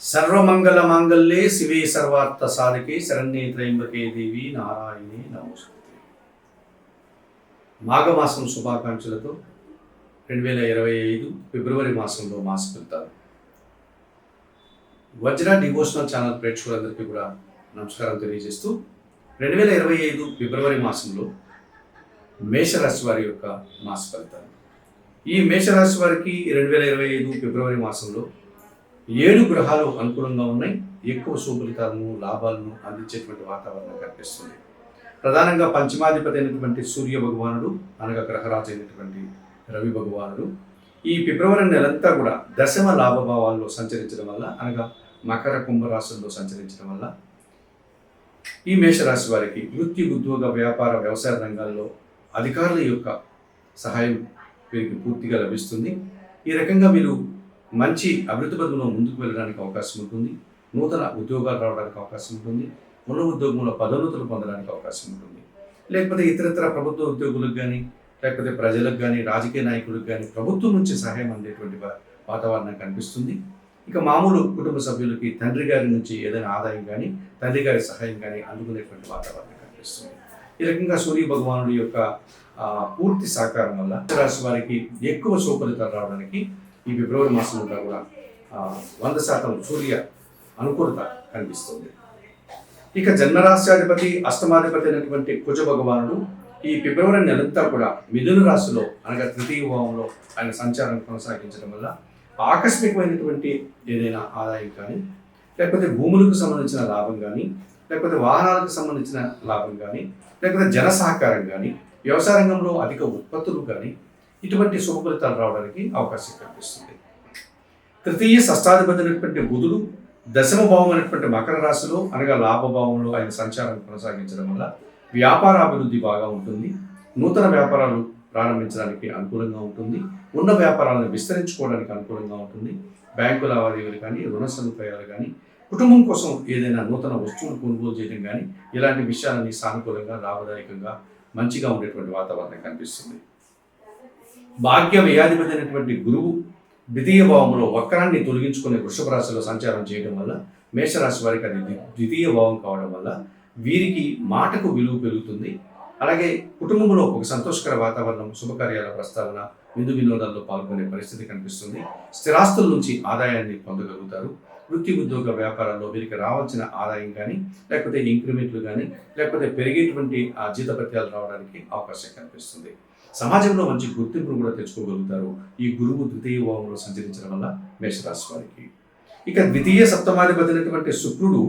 సర్వమంగళ మాంగళ్యే శివే సర్వార్థ సాధకే శరణ్యే త్రయంబకే దేవి నారాయణే నమోస్తే. మాఘమాసం శుభాకాంక్షలతో రెండు వేల ఇరవై ఐదు ఫిబ్రవరి మాసంలో మాస ఫలితాలు. వజ్ర డివోషనల్ ఛానల్ ప్రేక్షకులందరికీ కూడా నమస్కారం తెలియజేస్తూ రెండు వేల ఇరవై ఐదు ఫిబ్రవరి మాసంలో మేషరాశి వారి యొక్క మాస ఫలితాలు. ఈ మేషరాశి వారికి రెండు వేల ఇరవై ఐదు ఫిబ్రవరి మాసంలో ఏడు గ్రహాలు అనుకూలంగా ఉన్నాయి. ఎక్కువ శుభలితాలను లాభాలను అందించేటువంటి వాతావరణం కనిపిస్తుంది. ప్రధానంగా పంచమాధిపతి అయినటువంటి సూర్య భగవానుడు అనగా గ్రహరాజు అయినటువంటి రవి భగవానుడు. ఈ ఫిబ్రవరి నెలంతా కూడా దశమ లాభభావాల్లో సంచరించడం వల్ల అనగా మకర కుంభరాశుల్లో సంచరించడం వల్ల ఈ మేషరాశి వారికి వృత్తి ఉద్యోగ వ్యాపార వ్యవసాయ రంగాల్లో అధికారుల యొక్క సహాయం వీరికి పూర్తిగా లభిస్తుంది. ఈ రకంగా మీరు మంచి అభివృద్ధి పదంలో ముందుకు వెళ్ళడానికి అవకాశం ఉంటుంది. నూతన ఉద్యోగాలు రావడానికి అవకాశం ఉంటుంది. ఉన్న ఉద్యోగంలో పదోన్నతులు పొందడానికి అవకాశం ఉంటుంది. లేకపోతే ఇతరత్ర ప్రభుత్వ ఉద్యోగులకు కానీ లేకపోతే ప్రజలకు కానీ రాజకీయ నాయకులకు కానీ ప్రభుత్వం నుంచి సహాయం అందేటువంటి వాతావరణం కనిపిస్తుంది. ఇక మామూలు కుటుంబ సభ్యులకి తండ్రి గారి నుంచి ఏదైనా ఆదాయం కానీ తండ్రి గారి సహాయం కానీ అందుకునేటువంటి వాతావరణం కనిపిస్తుంది. ఈ రకంగా సూర్య భగవానుడి యొక్క పూర్తి సహకారం వల్ల రాశి వారికి ఎక్కువ సుఫలితాలు రావడానికి ఈ ఫిబ్రవరి మాసం అంతా కూడా వంద శాతం సూర్య అనుకూలత కనిపిస్తుంది. ఇక జన్మరాశ్యాధిపతి అష్టమాధిపతి అయినటువంటి కుజ భగవానుడు ఈ ఫిబ్రవరి నెలంతా కూడా మిథున రాశిలో అనగా తృతీయ భావంలో ఆయన సంచారం కొనసాగించడం వల్ల ఆకస్మికమైనటువంటి ఏదైనా ఆదాయం కానీ లేకపోతే భూములకు సంబంధించిన లాభం కానీ లేకపోతే వాహనాలకు సంబంధించిన లాభం కానీ లేకపోతే జన సహకారం కానీ వ్యవసాయ రంగంలో అధిక ఉత్పత్తులు కానీ ఇటువంటి శుభ ఫలితాలు రావడానికి అవకాశం కనిపిస్తుంది తృతీయ షష్టాధిపతి అయినటువంటి బుధుడు దశమ భావం అయినటువంటి మకర రాశిలో అనగా లాభభావంలో ఆయన సంచారం కొనసాగించడం వల్ల వ్యాపార అభివృద్ధి బాగా ఉంటుంది. నూతన వ్యాపారాలు ప్రారంభించడానికి అనుకూలంగా ఉంటుంది. ఉన్న వ్యాపారాలను విస్తరించుకోవడానికి అనుకూలంగా ఉంటుంది. బ్యాంకు లావాదేవీలు కానీ రుణ సదుపాయాలు కానీ కుటుంబం కోసం ఏదైనా నూతన వస్తువులు కొనుగోలు చేయడం కానీ ఇలాంటి విషయాలన్నీ సానుకూలంగా లాభదాయకంగా మంచిగా ఉండేటువంటి వాతావరణం కనిపిస్తుంది. భాగ్య వ్యయాధిపతి గురువు ద్వితీయ భావంలో వక్రాన్ని తొలగించుకునే వృషభ రాశిలో సంచారం చేయడం వల్ల మేషరాశి వారికి అది ద్వితీయ భావం కావడం వల్ల వీరికి మాటకు విలువ పెరుగుతుంది. అలాగే కుటుంబంలో ఒక సంతోషకర వాతావరణం శుభకార్యాల ప్రస్తావన విందు వినోదాల్లో పాల్గొనే పరిస్థితి కనిపిస్తుంది. స్థిరాస్తుల నుంచి ఆదాయాన్ని పొందగలుగుతారు. వృత్తి ఉద్యోగ వ్యాపారాల్లో వీరికి రావాల్సిన ఆదాయం కానీ లేకపోతే ఇంక్రిమెంట్లు కానీ లేకపోతే పెరిగేటువంటి ఆ జీతపత్యాలు రావడానికి అవకాశం కనిపిస్తుంది. సమాజంలో మంచి గుర్తింపును కూడా తెచ్చుకోగలుగుతారు. ఈ గురువు ద్వితీయ భావంలో సంచరించడం వల్ల మేషరాశి వారికి ఇక ద్వితీయ సప్తమాధిపతి బదిలినటువంటి శుక్రుడు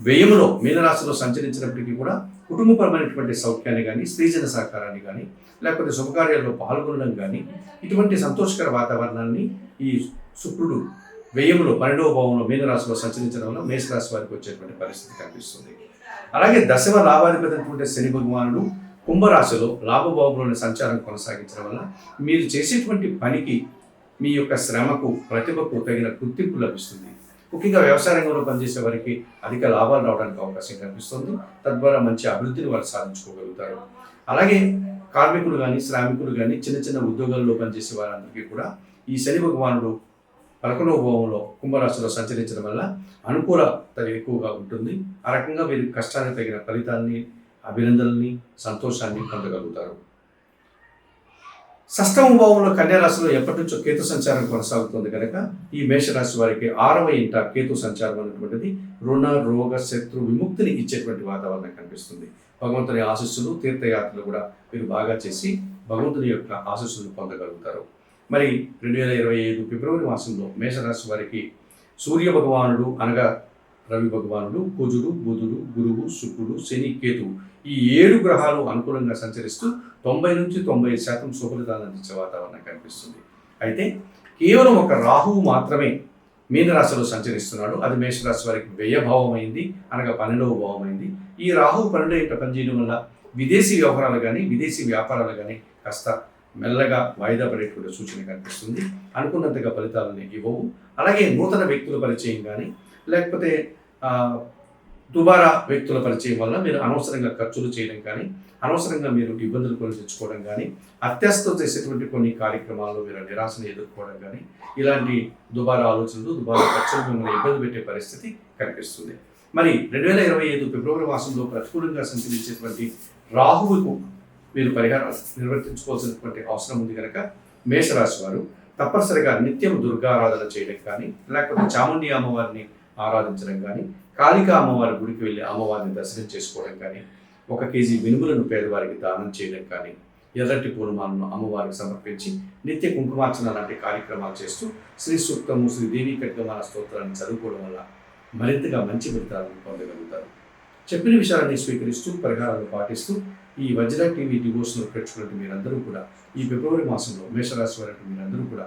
వ్యయములో మీనరాశిలో సంచరించినప్పటికీ కూడా కుటుంబపరమైనటువంటి సౌఖ్యాన్ని కానీ స్త్రీజన సహకారాన్ని కానీ లేకపోతే శుభకార్యాల్లో పాల్గొనడం కానీ ఇటువంటి సంతోషకర వాతావరణాన్ని ఈ శుక్రుడు వ్యయంలో పన్నెండవ భావంలో మీనరాశిలో సంచరించడం వల్ల మేషరాశి వారికి వచ్చేటువంటి పరిస్థితి కనిపిస్తుంది. అలాగే దశమ లాభాధిపతి శని భగవానుడు కుంభరాశిలో లాభబాబులోని సంచారం కొనసాగించడం వల్ల మీరు చేసేటువంటి పనికి మీ యొక్క శ్రమకు ప్రతిభకు తగిన గుర్తింపు లభిస్తుంది. ముఖ్యంగా వ్యవసాయ రంగంలో పనిచేసే వారికి అధిక లాభాలు రావడానికి అవకాశం కనిపిస్తుంది తద్వారా మంచి అభివృద్ధిని వారు సాధించుకోగలుగుతారు. అలాగే కార్మికులు కానీ శ్రామికులు కానీ చిన్న చిన్న ఉద్యోగాల్లో పనిచేసే వారందరికీ కూడా ఈ శని భగవానుడు పలకలో భావంలో కుంభరాశిలో సంచరించడం వల్ల అనుకూలత ఎక్కువగా ఉంటుంది. ఆ రకంగా వీరి కష్టానికి తగిన ఫలితాన్ని అభినందనల్ని సంతోషాన్ని పొందగలుగుతారు. సష్టమ భావంలో కన్యారాశిలో ఎప్పటి నుంచో కేతు సంచారం కొనసాగుతుంది కనుక ఈ మేషరాశి వారికి ఆరవ ఇంట కేతు సంచారం అనేటువంటిది రుణ రోగ శత్రు విముక్తిని ఇచ్చేటువంటి వాతావరణం కనిపిస్తుంది. భగవంతుని ఆశస్సులు తీర్థయాత్రలు కూడా మీరు బాగా చేసి భగవంతుని యొక్క ఆశస్సులు పొందగలుగుతారు. మరి రెండు వేల ఇరవై ఐదు ఫిబ్రవరి మాసంలో మేషరాశి వారికి సూర్య భగవానుడు అనగా రవి భగవానుడు కుజుడు బుధుడు గురువు శుక్రుడు శని కేతువు ఈ ఏడు గ్రహాలు అనుకూలంగా సంచరిస్తూ తొంభై నుంచి తొంభై శాతం శుభలితాలు అందించే వాతావరణం కనిపిస్తుంది. అయితే కేవలం ఒక రాహువు మాత్రమే మీనరాశిలో సంచరిస్తున్నాడు. అది మేషరాశి వారికి వ్యయభావం అయింది అనగా పన్నెండవ భావం అయింది ఈ రాహువు పన్నెండు ఇంట పనిచేయడం వల్ల విదేశీ వ్యవహారాలు కానీ విదేశీ వ్యాపారాలు కానీ కాస్త మెల్లగా వాయిదా పడేటువంటి సూచన కనిపిస్తుంది. అనుకున్నంతగా ఫలితాలని ఇవ్వవు. అలాగే నూతన వ్యక్తుల పరిచయం కానీ లేకపోతే దుబారా వ్యక్తుల పరిచయం వల్ల మీరు అనవసరంగా ఖర్చులు చేయడం కానీ అనవసరంగా మీరు ఇబ్బందులు కొని తెచ్చుకోవడం కానీ అత్యస్తం చేసేటువంటి కొన్ని కార్యక్రమాల్లో మీరు నిరాశను ఎదుర్కోవడం కానీ ఇలాంటి దుబారా ఆలోచనలు దుబారా ఖర్చులు మిమ్మల్ని ఇబ్బంది పెట్టే పరిస్థితి కనిపిస్తుంది. మరి రెండు వేల ఇరవై ఐదు ఫిబ్రవరి మాసంలో ప్రతికూలంగా సంచరించేటువంటి రాహువుకు మీరు పరిహారం నిర్వర్తించుకోవాల్సినటువంటి అవసరం ఉంది కనుక మేషరాశి వారు తప్పనిసరిగా నిత్యం దుర్గారాధన చేయడం కానీ లేకపోతే చాముండి అమ్మవారిని ఆరాధించడం కానీ కాళికా అమ్మవారి గుడికి వెళ్ళి అమ్మవారిని దర్శనం చేసుకోవడం కానీ ఒక కేజీ వినుములను పేదవారికి దానం చేయడం కానీ ఎర్రటి పూర్ణమాలను అమ్మవారికి సమర్పించి నిత్య కుంకుమార్చన లాంటి కార్యక్రమాలు చేస్తూ శ్రీ సూక్తము శ్రీ దేవీ స్తోత్రాన్ని చదువుకోవడం వల్ల మరింతగా మంచి ఫలితాలను పొందగలుగుతారు. చెప్పిన విషయాలన్నీ స్వీకరిస్తూ పరిహారాలు పాటిస్తూ ఈ వజ్ర టీవీ డివోషనల్ పెట్టుకున్నట్టు మీరందరూ కూడా ఈ ఫిబ్రవరి మాసంలో మేషరాశి వారి మీరందరూ కూడా